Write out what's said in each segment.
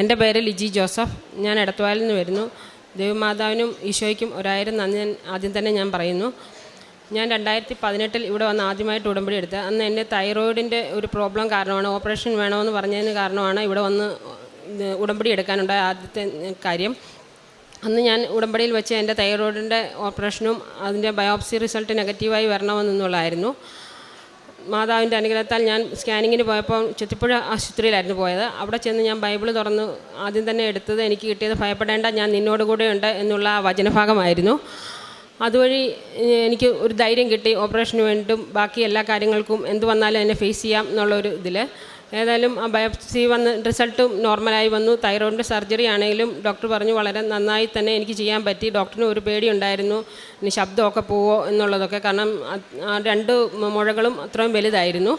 എന്റെ പേര് ലിജി ജോസഫ്. ഞാൻ എടത്തുവാലിൽ നിന്ന് വരുന്നു. ദേവമാതാവിനും ഈശോയ്ക്കും ഒരായിരം നന്ദി ഞാൻ ആദ്യം തന്നെ ഞാൻ പറയുന്നു. ഞാൻ രണ്ടായിരത്തി പതിനെട്ടിൽ ഇവിടെ വന്ന് ആദ്യമായിട്ട് ഉടമ്പടി എടുത്തത്. അന്ന് എന്റെ തൈറോയിഡിന്റെ ഒരു പ്രോബ്ലം കാരണമാണ് ഓപ്പറേഷൻ വേണമെന്ന് പറഞ്ഞതിന് കാരണമാണ് ഇവിടെ വന്ന് ഉടമ്പടി എടുക്കാനുണ്ടായ ആദ്യത്തെ കാര്യം. അന്ന് ഞാൻ ഉടമ്പടിയിൽ വെച്ച് എന്റെ തൈറോയിഡിന്റെ ഓപ്പറേഷനും അതിന്റെ ബയോപ്സി റിസൾട്ട് നെഗറ്റീവായി വരണമെന്നുള്ളതായിരുന്നു. മാതാവിന്റെ അനുഗ്രഹത്താൽ ഞാൻ സ്കാനിങ്ങിന് പോയപ്പോൾ ചെത്തിപ്പുഴ ആശുപത്രിയിലായിരുന്നു പോയത്. അവിടെ ചെന്ന് ഞാൻ ബൈബിൾ തുറന്ന് ആദ്യം തന്നെ എടുത്തത് എനിക്ക് കിട്ടിയത് ഭയപ്പെടേണ്ട ഞാൻ നിന്നോട് കൂടെ ഉണ്ട് എന്നുള്ള വചനഭാഗമായിരുന്നു. അതുവഴി എനിക്ക് ഒരു ധൈര്യം കിട്ടി ഓപ്പറേഷന് വേണ്ടിയിട്ടും ബാക്കി എല്ലാ കാര്യങ്ങൾക്കും എന്ത് വന്നാലും എന്നെ ഫേസ് ചെയ്യാം എന്നുള്ളൊരു ഇതിൽ ഏതായാലും ആ ബയോപ്സി വന്ന് റിസൾട്ടും നോർമലായി വന്നു. തൈറോയിഡിന്റെ സർജറി ആണെങ്കിലും ഡോക്ടർ പറഞ്ഞു വളരെ നന്നായി തന്നെ എനിക്ക് ചെയ്യാൻ പറ്റി. ഡോക്ടറിന് ഒരു പേടിയുണ്ടായിരുന്നു ഇനി ശബ്ദമൊക്കെ പോവോ എന്നുള്ളതൊക്കെ. കാരണം രണ്ട് മുഴകളും അത്രയും വലുതായിരുന്നു.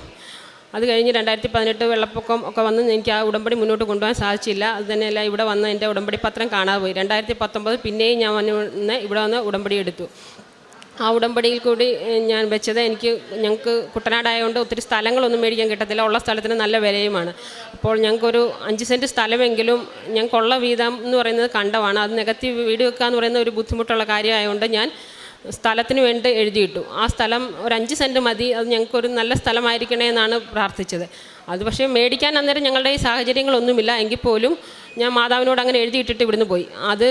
അത് കഴിഞ്ഞ് രണ്ടായിരത്തി പതിനെട്ട് വെള്ളപ്പൊക്കം ഒക്കെ വന്ന് എനിക്ക് ആ ഉടമ്പടി മുന്നോട്ട് കൊണ്ടുപോകാൻ സാധിച്ചില്ല. അത് തന്നെയല്ല ഇവിടെ വന്ന് എന്റെ ഉടമ്പടി പത്രം കാണാതെ പോയി. രണ്ടായിരത്തി പത്തൊമ്പത് പിന്നെയും ഞാൻ വന്ന് ഇവിടെ വന്ന് ഉടമ്പടി എടുത്തു. ആ ഉടമ്പടിയിൽ കൂടി ഞാൻ വെച്ചത് എനിക്ക് ഞങ്ങൾക്ക് കുട്ടനാടായതുകൊണ്ട് ഒത്തിരി സ്ഥലങ്ങളൊന്നും മേടിക്കാൻ കിട്ടത്തില്ല. ഉള്ള സ്ഥലത്തിന് നല്ല വിലയുമാണ്. അപ്പോൾ ഞങ്ങൾക്കൊരു അഞ്ച് സെന്റ് സ്ഥലമെങ്കിലും ഞങ്ങൾക്കുള്ള വീതം എന്ന് പറയുന്നത് കണ്ടമാണ് അത് നികത്തി വീട് വെക്കുക എന്ന് പറയുന്ന ഒരു ബുദ്ധിമുട്ടുള്ള കാര്യമായതുകൊണ്ട് ഞാൻ സ്ഥലത്തിന് വേണ്ടി എഴുതിയിട്ടു. ആ സ്ഥലം ഒരു അഞ്ച് സെന്റ് മതി. അത് ഞങ്ങൾക്കൊരു നല്ല സ്ഥലമായിരിക്കണേ എന്നാണ് പ്രാർത്ഥിച്ചത്. അത് പക്ഷേ മേടിക്കാൻ അന്നേരം ഞങ്ങളുടെ ഈ സാഹചര്യങ്ങളൊന്നുമില്ല. എങ്കിൽ പോലും ഞാൻ മാതാവിനോട് അങ്ങനെ എഴുതിയിട്ടിട്ട് ഇവിടുന്ന് പോയി. അത്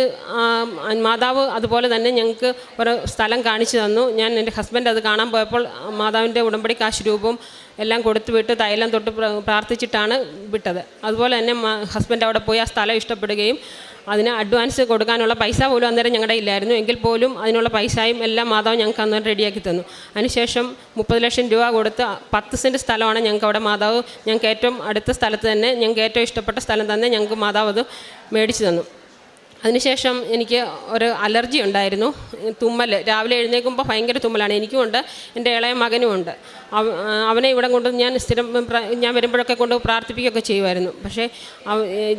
മാതാവ് അതുപോലെ തന്നെ ഞങ്ങൾക്ക് ഒരു സ്ഥലം കാണിച്ചു തന്നു. ഞാൻ എന്റെ ഹസ്ബൻഡ് അത് കാണാൻ പോയപ്പോൾ മാതാവിന്റെ ഉടമ്പടി കാശ് രൂപവും എല്ലാം കൊടുത്തു വിട്ട് തൈലം തൊട്ട് പ്രാർത്ഥിച്ചിട്ടാണ് വിട്ടത്. അതുപോലെ തന്നെ ഹസ്ബൻഡ് അവിടെ പോയി ആ സ്ഥലം ഇഷ്ടപ്പെടുകയും അതിന് അഡ്വാൻസ് കൊടുക്കാനുള്ള പൈസ പോലും അന്നേരം ഞങ്ങളുടെ ഇല്ലായിരുന്നു. എങ്കിൽ പോലും അതിനുള്ള പൈസയും എല്ലാം മാതാവ് ഞങ്ങൾക്ക് അന്നേരം റെഡിയാക്കി തന്നു. അതിനുശേഷം മുപ്പത് ലക്ഷം രൂപ കൊടുത്ത് പത്ത് സെന്റ് സ്ഥലമാണ് ഞങ്ങൾക്ക് അവിടെ മാതാവ് ഞങ്ങൾക്ക് ഏറ്റവും അടുത്ത സ്ഥലത്ത് തന്നെ ഞങ്ങൾക്ക് ഏറ്റവും ഇഷ്ടപ്പെട്ട സ്ഥലം തന്നെ ഞങ്ങൾക്ക് മാതാവ് അത് മേടിച്ചു തന്നു. അതിനുശേഷം എനിക്ക് ഒരു അലർജി ഉണ്ടായിരുന്നു. തുമ്മൽ. രാവിലെ എഴുന്നേൽക്കുമ്പോൾ ഭയങ്കര തുമ്മലാണ്. എനിക്കും ഉണ്ട്. എന്റെ ഇളയ മകനും ഉണ്ട്. അവനെ ഇവിടെ കൊണ്ട് ഞാൻ സ്ഥിരം ഞാൻ വരുമ്പോഴൊക്കെ കൊണ്ട് പ്രാർത്ഥിപ്പിക്കുകയൊക്കെ ചെയ്യുമായിരുന്നു. പക്ഷേ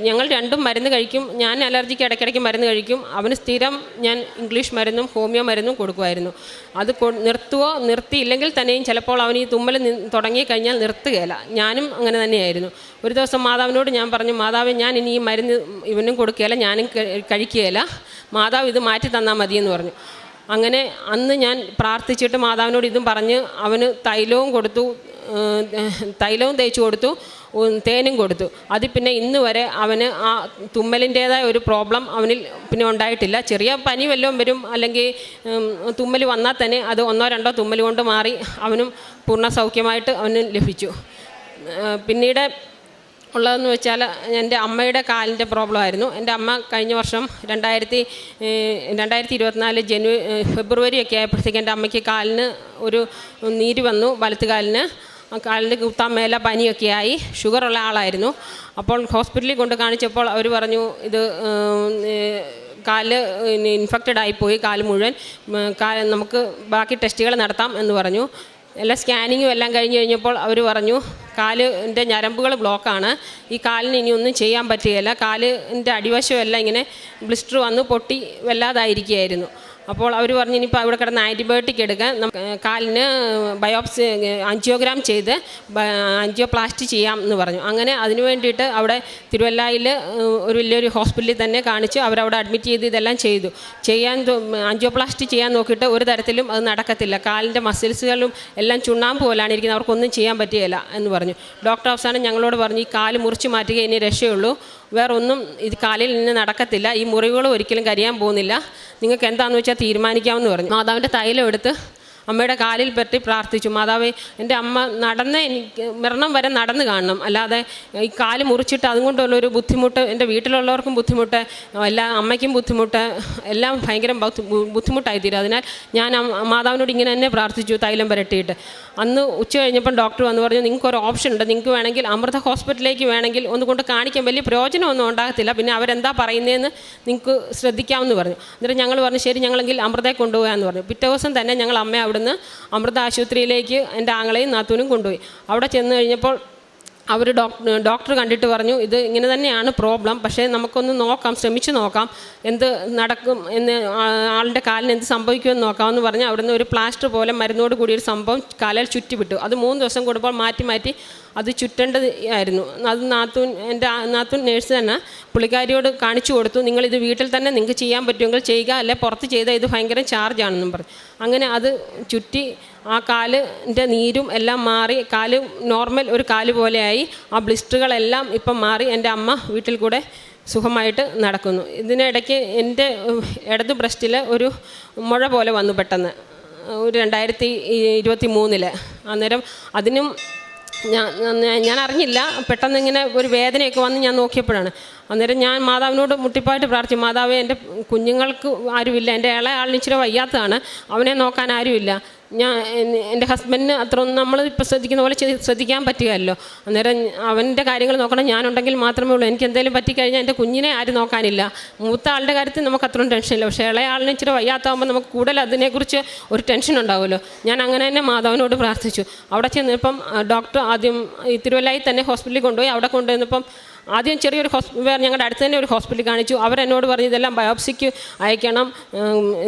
ഞങ്ങൾ രണ്ടും മരുന്ന് കഴിക്കും. ഞാൻ അലർജിക്ക് ഇടയ്ക്കിടയ്ക്ക് മരുന്ന് കഴിക്കും. അവന് സ്ഥിരം ഞാൻ ഇംഗ്ലീഷ് മരുന്നും ഹോമിയോ മരുന്നും കൊടുക്കുമായിരുന്നു. അത് നിർത്തുവോ നിർത്തിയില്ലെങ്കിൽ തന്നെയും ചിലപ്പോൾ അവൻ ഈ തുമ്മൽ തുടങ്ങി കഴിഞ്ഞാൽ നിർത്തുകയില്ല. ഞാനും അങ്ങനെ തന്നെയായിരുന്നു. ഒരു ദിവസം മാതാവിനോട് ഞാൻ പറഞ്ഞു മാതാവ് ഞാൻ ഇനി ഈ മരുന്ന് ഇവനും കൊടുക്കുകയില്ല. ഞാനും കഴിക്കുകയില്ല. മാതാവ് ഇത് മാറ്റി തന്നാൽ മതിയെന്ന് പറഞ്ഞു. അങ്ങനെ അന്ന് ഞാൻ പ്രാർത്ഥിച്ചിട്ട് മാതാവിനോട് ഇതും പറഞ്ഞ് അവന് തൈലവും കൊടുത്തു തൈലവും തേച്ചു കൊടുത്തു തേനും കൊടുത്തു. അതിൽ പിന്നെ ഇന്ന് വരെ അവന് ആ തുമ്മലിന്റേതായ ഒരു പ്രോബ്ലം അവനിൽ പിന്നെ ഉണ്ടായിട്ടില്ല. ചെറിയ പനി വല്ലതും വരും അല്ലെങ്കിൽ തുമ്മൽ വന്നാൽ തന്നെ അത് ഒന്നോ രണ്ടോ തുമ്മൽ കൊണ്ട് മാറി അവനും പൂർണ സൗഖ്യമായിട്ട് അവന് ലഭിച്ചു. പിന്നീട് ഉള്ളതെന്ന് വെച്ചാൽ എന്റെ അമ്മയുടെ കാലിന്റെ പ്രോബ്ലം ആയിരുന്നു എന്റെ അമ്മ കഴിഞ്ഞ വർഷം രണ്ടായിരത്തി രണ്ടായിരത്തി ഇരുപത്തിനാല് ജനുവരി ഫെബ്രുവരി ഒക്കെ ആയപ്പോഴത്തേക്ക് എന്റെ അമ്മയ്ക്ക് കാലിന് ഒരു നീര് വന്നു വലത്ത് കാലിന്. കാലിന് കുത്താൻ മേല പനിയൊക്കെ ആയി. ഷുഗറുള്ള ആളായിരുന്നു. അപ്പോൾ ഹോസ്പിറ്റലിൽ കൊണ്ട് കാണിച്ചപ്പോൾ അവർ പറഞ്ഞു ഇത് കാൽ ഇൻഫെക്റ്റഡ് ആയിപ്പോയി കാൽ മുഴുവൻ. നമുക്ക് ബാക്കി ടെസ്റ്റുകൾ നടത്താം എന്ന് പറഞ്ഞു. എല്ലാ സ്കാനിങ്ങും എല്ലാം കഴിഞ്ഞ് കഴിഞ്ഞപ്പോൾ അവർ പറഞ്ഞു കാലിന്റെ ഞരമ്പുകൾ ബ്ലോക്കാണ്. ഈ കാലിന് ഇനി ഒന്നും ചെയ്യാൻ പറ്റുകയില്ല. കാലിന്റെ അടിവശം എല്ലാം ഇങ്ങനെ ബ്ലിസ്റ്റർ വന്ന് പൊട്ടി വല്ലാതായിരിക്കുകയായിരുന്നു. അപ്പോൾ അവർ പറഞ്ഞു ഇനിയിപ്പോൾ അവിടെ കിടന്ന് ആന്റിബയോട്ടിക് എടുക്കാൻ കാലിന് ബയോപ്സി അഞ്ചിയോഗ്രാം ചെയ്ത് അഞ്ചിയോപ്ലാസ്റ്റി ചെയ്യാം എന്ന് പറഞ്ഞു. അങ്ങനെ അതിനു വേണ്ടിയിട്ട് അവിടെ തിരുവല്ലായിൽ ഒരു വലിയൊരു ഹോസ്പിറ്റലിൽ തന്നെ കാണിച്ച് അവരവിടെ അഡ്മിറ്റ് ചെയ്ത് ഇതെല്ലാം ചെയ്തു. ചെയ്യാൻ അഞ്ചിയോപ്ലാസ്റ്റി ചെയ്യാൻ നോക്കിയിട്ട് ഒരു തരത്തിലും അത് നടക്കത്തില്ല. കാലിന്റെ മസിൽസുകളും എല്ലാം ചുണ്ണാമ്പ് പോലാണ് ഇരിക്കുന്നത്. അവർക്കൊന്നും ചെയ്യാൻ പറ്റുകയില്ല എന്ന് പറഞ്ഞു. ഡോക്ടർ അവസാനം ഞങ്ങളോട് പറഞ്ഞു ഈ കാൽ മുറിച്ച് മാറ്റുക ഇനി രക്ഷയുള്ളൂ. വേറെ ഒന്നും ഇത് കാലിൽ നിന്ന് നടക്കത്തില്ല. ഈ മുറിവുകൾ ഒരിക്കലും കരിയാൻ പോകുന്നില്ല. നിങ്ങൾക്ക് എന്താണെന്ന് വെച്ചാൽ തീരുമാനിക്കാമെന്ന് പറഞ്ഞു. മാതാവിന്റെ തൈലം എടുത്ത് അമ്മയുടെ കാലിൽ പറ്റി പ്രാർത്ഥിച്ചു. മാതാവേ എന്റെ അമ്മ നടന്ന് എനിക്ക് മരണം വരെ നടന്ന് കാണണം. അല്ലാതെ ഈ കാൽ മുറിച്ചിട്ട് അതുകൊണ്ടുള്ളൊരു ബുദ്ധിമുട്ട് എന്റെ വീട്ടിലുള്ളവർക്കും ബുദ്ധിമുട്ട് എല്ലാ അമ്മയ്ക്കും ബുദ്ധിമുട്ട് എല്ലാം ഭയങ്കര ബുദ്ധിമുട്ടായിത്തീരും ബുദ്ധിമുട്ടായി തീരും. അതിനാൽ ഞാൻ മാതാവിനോട് ഇങ്ങനെ തന്നെ പ്രാർത്ഥിച്ചു തൈലം പുരട്ടിയിട്ട്. അന്ന് ഉച്ച കഴിഞ്ഞപ്പം ഡോക്ടർ വന്ന് പറഞ്ഞു നിങ്ങൾക്ക് ഒരു ഓപ്ഷൻ ഉണ്ട്. നിങ്ങൾക്ക് വേണമെങ്കിൽ അമൃത ഹോസ്പിറ്റലിലേക്ക് വേണമെങ്കിൽ ഒന്ന് കൊണ്ട് കാണിക്കാൻ വലിയ പ്രയോജനമൊന്നും ഉണ്ടാകത്തില്ല. പിന്നെ അവരെന്താ പറയുന്നതെന്ന് നിങ്ങൾക്ക് ശ്രദ്ധിക്കാമെന്ന് പറഞ്ഞു. എന്നിട്ട് ഞങ്ങൾ പറഞ്ഞു ശരി ഞങ്ങളെങ്കിൽ അമൃതയെ കൊണ്ടുപോകാമെന്ന് പറഞ്ഞു. പിറ്റേ ദിവസം തന്നെ ഞങ്ങൾ അമ്മയെ അവിടുന്ന് അമൃത ആശുപത്രിയിലേക്ക് എന്റെ ആങ്ങളെയും നാത്തൂനും കൊണ്ടുപോയി. അവിടെ ചെന്ന് കഴിഞ്ഞപ്പോൾ അവർ ഡോക്ടർ ഡോക്ടർ കണ്ടിട്ട് പറഞ്ഞു ഇത് ഇങ്ങനെ തന്നെയാണ് പ്രോബ്ലം പക്ഷേ നമുക്കൊന്ന് നോക്കാം ശ്രമിച്ച് നോക്കാം എന്ത് നടക്കും എന്ന് ആളുടെ കാലിന് എന്ത് സംഭവിക്കുമെന്ന് നോക്കാമെന്ന് പറഞ്ഞ് അവിടുന്ന് ഒരു പ്ലാസ്റ്റർ പോലെ മരുന്നോട് കൂടി ഒരു സംഭവം കാലിൽ ചുറ്റിവിട്ടു. അത് മൂന്ന് ദിവസം കൂടുമ്പോൾ മാറ്റി മാറ്റി അത് ചുറ്റേണ്ടത് ആയിരുന്നു അത് നാത്തൂൻ എന്റെ നാത്തൂൻ നേഴ്സ് തന്നെ പുള്ളിക്കാരിയോട് കാണിച്ചു കൊടുത്തു നിങ്ങളിത് വീട്ടിൽ തന്നെ നിങ്ങൾക്ക് ചെയ്യാൻ പറ്റുമെങ്കിൽ ചെയ്യുക അല്ലെ പുറത്ത് ചെയ്താൽ ഇത് ഭയങ്കര ചാർജ് ആണെന്നും പറഞ്ഞു. അങ്ങനെ അത് ചുറ്റി ആ കാലിന്റെ നീരും എല്ലാം മാറി കാൽ നോർമൽ ഒരു കാൽ പോലെയായി. ആ ബ്ലിസ്റ്ററുകളെല്ലാം ഇപ്പം മാറി എന്റെ അമ്മ വീട്ടിൽ കൂടെ സുഖമായിട്ട് നടക്കുന്നു. ഇതിനിടയ്ക്ക് എന്റെ ഇടതു ബ്രസ്റ്റിൽ ഒരു മുഴ പോലെ വന്നു പെട്ടെന്ന്. ഒരു രണ്ടായിരത്തി ഇരുപത്തി മൂന്നിൽ അന്നേരം അതിനും ഞാൻ ഞാൻ- ഞാൻ അറിഞ്ഞില്ല. പെട്ടെന്ന് ഇങ്ങനെ ഒരു വേദനയൊക്കെ വന്ന് ഞാൻ നോക്കിയപ്പോഴാണ്. അന്നേരം ഞാൻ മാതാവിനോട് മുട്ടിപ്പായിട്ട് പ്രാർത്ഥിച്ചു. മാതാവ് എന്റെ കുഞ്ഞുങ്ങൾക്ക് ആരുമില്ല. എന്റെ ഇളയ ആളിന് ഇച്ചിരി വയ്യാത്തതാണ്. അവനെ നോക്കാൻ ആരുമില്ല. ഞാൻ എന്റെ ഹസ്ബൻഡിന് അത്ര ഒന്നും നമ്മൾ ഇപ്പോൾ ശ്രദ്ധിക്കുന്ന പോലെ ശ്രദ്ധിക്കാൻ പറ്റുകയല്ലോ. അന്നേരം അവന്റെ കാര്യങ്ങൾ നോക്കണം. ഞാനുണ്ടെങ്കിൽ മാത്രമേ ഉള്ളൂ. എനിക്ക് എന്തെങ്കിലും പറ്റിക്കഴിഞ്ഞാൽ എന്റെ കുഞ്ഞിനെ ആരും നോക്കാനില്ല. മൂത്ത ആളുടെ കാര്യത്തിൽ നമുക്ക് അത്രയും ടെൻഷനില്ല പക്ഷേ ഇളയ ആളിന് ഇച്ചിരി വയ്യാത്താകുമ്പോൾ നമുക്ക് കൂടുതൽ അതിനെക്കുറിച്ച് ഒരു ടെൻഷൻ ഉണ്ടാവുമല്ലോ. ഞാൻ അങ്ങനെ തന്നെ മാധവനോട് പ്രാർത്ഥിച്ചു. അവിടെ ചെന്നപ്പം ഡോക്ടർ ആദ്യം ഈ തിരുവല്ലായി തന്നെ ഹോസ്പിറ്റലിൽ കൊണ്ടുപോയി. അവിടെ കൊണ്ടുവന്നപ്പം ആദ്യം ചെറിയൊരു വേറെ ഞങ്ങളുടെ അടുത്ത് തന്നെ ഒരു ഹോസ്പിറ്റലിൽ കാണിച്ചു. അവരെന്നോട് പറഞ്ഞു ഇതെല്ലാം ബയോപ്സിക്ക് അയക്കണം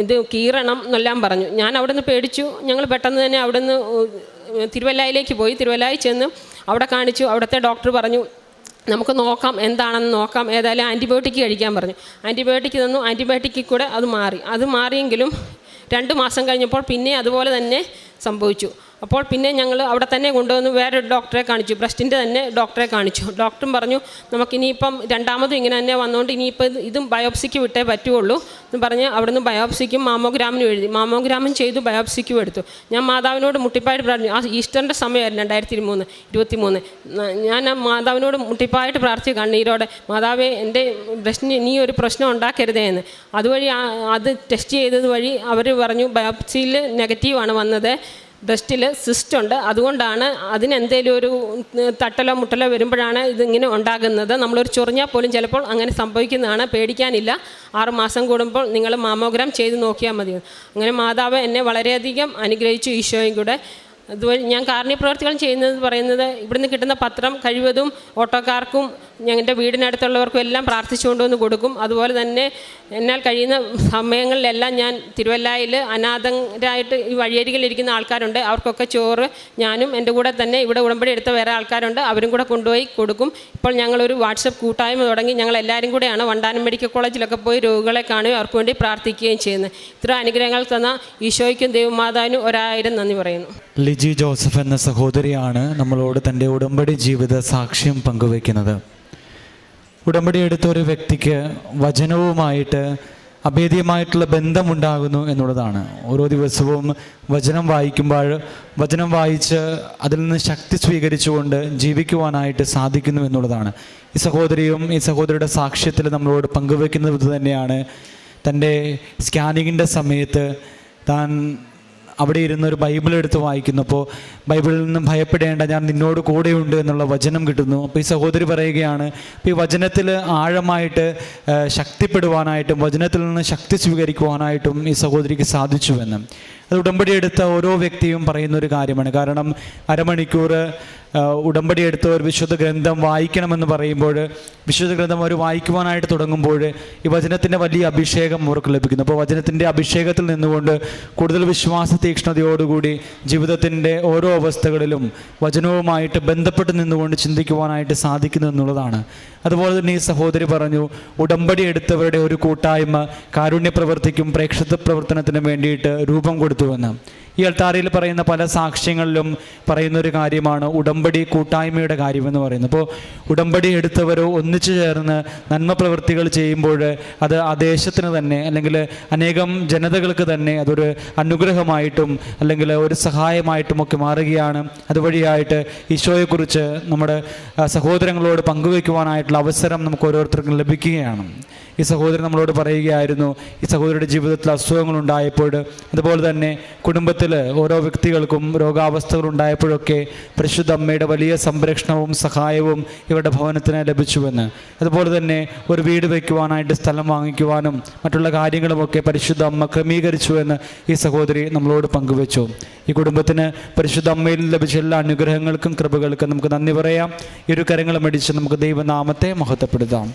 ഇത് കീറണം എന്നെല്ലാം പറഞ്ഞു. ഞാൻ അവിടെ നിന്ന് പേടിച്ചു. ഞങ്ങൾ പെട്ടെന്ന് തന്നെ അവിടെ നിന്ന് തിരുവല്ലായിലേക്ക് പോയി. തിരുവല്ലായി ചെന്ന് അവിടെ കാണിച്ചു. അവിടുത്തെ ഡോക്ടർ പറഞ്ഞു നമുക്ക് നോക്കാം എന്താണെന്ന് നോക്കാം. ഏതായാലും ആന്റിബയോട്ടിക് കഴിക്കാൻ പറഞ്ഞു. ആന്റിബയോട്ടിക് തന്നു. ആന്റിബയോട്ടിക്കിൽ കൂടെ അത് മാറി. അത് മാറിയെങ്കിലും രണ്ട് മാസം കഴിഞ്ഞപ്പോൾ പിന്നെ അതുപോലെ തന്നെ സംഭവിച്ചു. അപ്പോൾ പിന്നെ ഞങ്ങൾ അവിടെ തന്നെ കൊണ്ടുവന്ന് വേറെ ഡോക്ടറെ കാണിച്ചു. ബ്രസ്റ്റിന്റെ തന്നെ ഡോക്ടറെ കാണിച്ചു. ഡോക്ടറും പറഞ്ഞു നമുക്കിനിയിപ്പം രണ്ടാമതും ഇങ്ങനെ തന്നെ വന്നുകൊണ്ട് ഇനിയിപ്പോൾ ഇത് ബയോപ്സിക്ക് വിട്ടേ പറ്റുള്ളൂ എന്ന് പറഞ്ഞ് അവിടുന്ന് ബയോപ്സിക്കും മാമോഗ്രാമിനും എഴുതി. മാമോഗ്രാമും ചെയ്തു ബയോപ്സിക്കും എടുത്തു. ഞാൻ മാതാവിനോട് മുട്ടിപ്പായിട്ട് പറഞ്ഞു ആ ഈസ്റ്ററിന്റെ സമയമായിരുന്നു രണ്ടായിരത്തി ഇരുമൂന്ന് ഇരുപത്തി മൂന്ന് ഞാൻ ആ മാതാവിനോട് മുട്ടിപ്പായിട്ട് പ്രാർത്ഥിച്ചു കണ്ണീരോടെ മാതാവേ എന്റെ ബ്രസ്റ്റിന് ഇനി ഒരു പ്രശ്നം ഉണ്ടാക്കരുതേ എന്ന് അതുവഴി അത് ടെസ്റ്റ് ചെയ്തത് വഴി അവർ പറഞ്ഞു ബയോപ്സിയിൽ നെഗറ്റീവാണ് വന്നത്. ബ്രസ്റ്റിൽ സിസ്റ്റ് ഉണ്ട്. അതുകൊണ്ടാണ് അതിനെന്തേലും ഒരു തട്ടലോ മുട്ടലോ വരുമ്പോഴാണ് ഇതിങ്ങനെ ഉണ്ടാകുന്നത്. നമ്മളൊരു ചൊറിഞ്ഞാൽ പോലും ചിലപ്പോൾ അങ്ങനെ സംഭവിക്കുന്നതാണ്. പേടിക്കാനില്ല. ആറ് മാസം കൂടുമ്പോൾ നിങ്ങൾ മാമോഗ്രാം ചെയ്ത് നോക്കിയാൽ മതി. അങ്ങനെ മാതാവ് എന്നെ വളരെയധികം അനുഗ്രഹിച്ചു ഈശോയും കൂടെ. അതുവഴി ഞാൻ കാരുണ്യ പ്രവർത്തികൾ ചെയ്യുന്നത് പറയുന്നത് ഇവിടുന്ന് കിട്ടുന്ന പത്രം കഴിവതും ഓട്ടോക്കാർക്കും ഞങ്ങളുടെ വീടിനടുത്തുള്ളവർക്കും എല്ലാം പ്രാർത്ഥിച്ചുകൊണ്ടുവന്ന് കൊടുക്കും. അതുപോലെ തന്നെ എന്നാൽ കഴിയുന്ന സമയങ്ങളിലെല്ലാം ഞാൻ തിരുവല്ലായിൽ അനാഥരായിട്ട് ഈ വഴിയരികിലിരിക്കുന്ന ആൾക്കാരുണ്ട്. അവർക്കൊക്കെ ചോറ് ഞാനും എന്റെ കൂടെ തന്നെ ഇവിടെ ഉടമ്പടി എടുത്ത വേറെ ആൾക്കാരുണ്ട്. അവരും കൂടെ കൊണ്ടുപോയി കൊടുക്കും. ഇപ്പോൾ ഞങ്ങളൊരു വാട്സപ്പ് കൂട്ടായ്മ തുടങ്ങി. ഞങ്ങൾ എല്ലാവരും കൂടെയാണ് വണ്ടാനം മെഡിക്കൽ കോളേജിലൊക്കെ പോയി രോഗികളെ കാണുകയും അവർക്ക് വേണ്ടി പ്രാർത്ഥിക്കുകയും ചെയ്യുന്നത്. ഇത്ര അനുഗ്രഹങ്ങൾ തന്ന ഈശോയ്ക്കും ദൈവമാതാവിനും ഒരായിരം നന്ദി പറയുന്നു. ലിജി ജോസഫ് എന്ന സഹോദരിയാണ് നമ്മളോട് തന്റെ ഉടമ്പടി ജീവിത സാക്ഷ്യം പങ്കുവയ്ക്കുന്നത്. ഉടമ്പടി എടുത്ത ഒരു വ്യക്തിക്ക് വചനവുമായിട്ട് അഭേദ്യമായിട്ടുള്ള ബന്ധമുണ്ടാകുന്നു എന്നുള്ളതാണ്. ഓരോ ദിവസവും വചനം വായിക്കുമ്പോൾ വചനം വായിച്ച് അതിൽ നിന്ന് ശക്തി സ്വീകരിച്ചുകൊണ്ട് ജീവിക്കുവാനായിട്ട് സാധിക്കുന്നു എന്നുള്ളതാണ്. ഈ സഹോദരിയും ഈ സഹോദരിയുടെ സാക്ഷ്യത്തിൽ നമ്മളോട് പങ്കുവെക്കുന്നത് തന്നെയാണ്. തന്റെ സ്കാനിങ്ങിന്റെ സമയത്ത് താൻ അവിടെ ഇരുന്ന് ഒരു ബൈബിൾ എടുത്ത് വായിക്കുന്നപ്പോൾ ബൈബിളിൽ നിന്നും ഭയപ്പെടേണ്ട ഞാൻ നിന്നോട് കൂടെയുണ്ട് എന്നുള്ള വചനം കിട്ടുന്നു. അപ്പോൾ ഈ സഹോദരി പറയുകയാണ് അപ്പോൾ ഈ വചനത്തിൽ ആഴമായിട്ട് ശക്തിപ്പെടുവാനായിട്ടും വചനത്തിൽ നിന്ന് ശക്തി സ്വീകരിക്കുവാനായിട്ടും ഈ സഹോദരിക്ക് സാധിച്ചുവെന്ന്. അത് ഉടമ്പടി എടുത്ത ഓരോ വ്യക്തിയും പറയുന്ന ഒരു കാര്യമാണ്. കാരണം അരമണിക്കൂർ ഉടമ്പടി എടുത്ത ഒരു വിശുദ്ധ ഗ്രന്ഥം വായിക്കണമെന്ന് പറയുമ്പോൾ വിശുദ്ധ ഗ്രന്ഥം അവർ വായിക്കുവാനായിട്ട് തുടങ്ങുമ്പോൾ ഈ വചനത്തിന്റെ വലിയ അഭിഷേകം അവർക്ക് ലഭിക്കുന്നു. അപ്പോൾ വചനത്തിന്റെ അഭിഷേകത്തിൽ നിന്നുകൊണ്ട് കൂടുതൽ വിശ്വാസ തീക്ഷ്ണതയോടുകൂടി ജീവിതത്തിന്റെ ഓരോ അവസ്ഥകളിലും വചനവുമായിട്ട് ബന്ധപ്പെട്ട് നിന്നുകൊണ്ട് ചിന്തിക്കുവാനായിട്ട് സാധിക്കുന്നു എന്നുള്ളതാണ്. അതുപോലെ തന്നെ ഈ സഹോദരി പറഞ്ഞു ഉടമ്പടി എടുത്തവരുടെ ഒരു കൂട്ടായ്മ കാരുണ്യ പ്രവർത്തിക്കും പ്രേക്ഷക പ്രവർത്തനത്തിനും വേണ്ടിയിട്ട് രൂപം കൊടുത്തുവെന്ന് ഈ അൾത്താരയിൽ പറയുന്ന പല സാക്ഷ്യങ്ങളിലും പറയുന്ന ഒരു കാര്യമാണ് ഉടമ്പടി കൂട്ടായ്മയുടെ കാര്യമെന്ന് പറയുന്നത്. അപ്പോൾ ഉടമ്പടി എടുത്തവരോ ഒന്നിച്ചു ചേർന്ന് നന്മ പ്രവൃത്തികൾ ചെയ്യുമ്പോൾ അത് ആ ദേശത്തിന് തന്നെ അല്ലെങ്കിൽ അനേകം ജനതകൾക്ക് തന്നെ അതൊരു അനുഗ്രഹമായിട്ടും അല്ലെങ്കിൽ ഒരു സഹായമായിട്ടും ഒക്കെ മാറുകയാണ്. അതുവഴിയായിട്ട് ഈശോയെക്കുറിച്ച് നമ്മുടെ സഹോദരങ്ങളോട് പങ്കുവയ്ക്കുവാനായിട്ടുള്ള അവസരം നമുക്ക് ഓരോരുത്തർക്കും ലഭിക്കുകയാണ്. ഈ സഹോദരൻ നമ്മളോട് പറയുകയായിരുന്നു ഈ സഹോദരിയുടെ ജീവിതത്തിൽ അസുഖങ്ങൾ ഉണ്ടായപ്പോൾ അതുപോലെ തന്നെ കുടുംബത്തിൽ ഓരോ വ്യക്തികൾക്കും രോഗാവസ്ഥകൾ ഉണ്ടായപ്പോഴൊക്കെ പരിശുദ്ധ അമ്മയുടെ വലിയ സംരക്ഷണവും സഹായവും ഇവരുടെ ഭവനത്തിന് ലഭിച്ചുവെന്ന്. അതുപോലെ തന്നെ ഒരു വീട് വയ്ക്കുവാനായിട്ട് സ്ഥലം വാങ്ങിക്കുവാനും മറ്റുള്ള കാര്യങ്ങളുമൊക്കെ പരിശുദ്ധ അമ്മ ക്രമീകരിച്ചുവെന്ന് ഈ സഹോദരി നമ്മളോട് പങ്കുവച്ചു. ഈ കുടുംബത്തിന് പരിശുദ്ധ അമ്മയിൽ ലഭിച്ച എല്ലാ അനുഗ്രഹങ്ങൾക്കും കൃപകൾക്കും നമുക്ക് നന്ദി പറയാം. ഒരു കരങ്ങളും അടിച്ച് നമുക്ക് ദൈവനാമത്തെ മഹത്വപ്പെടുത്താം.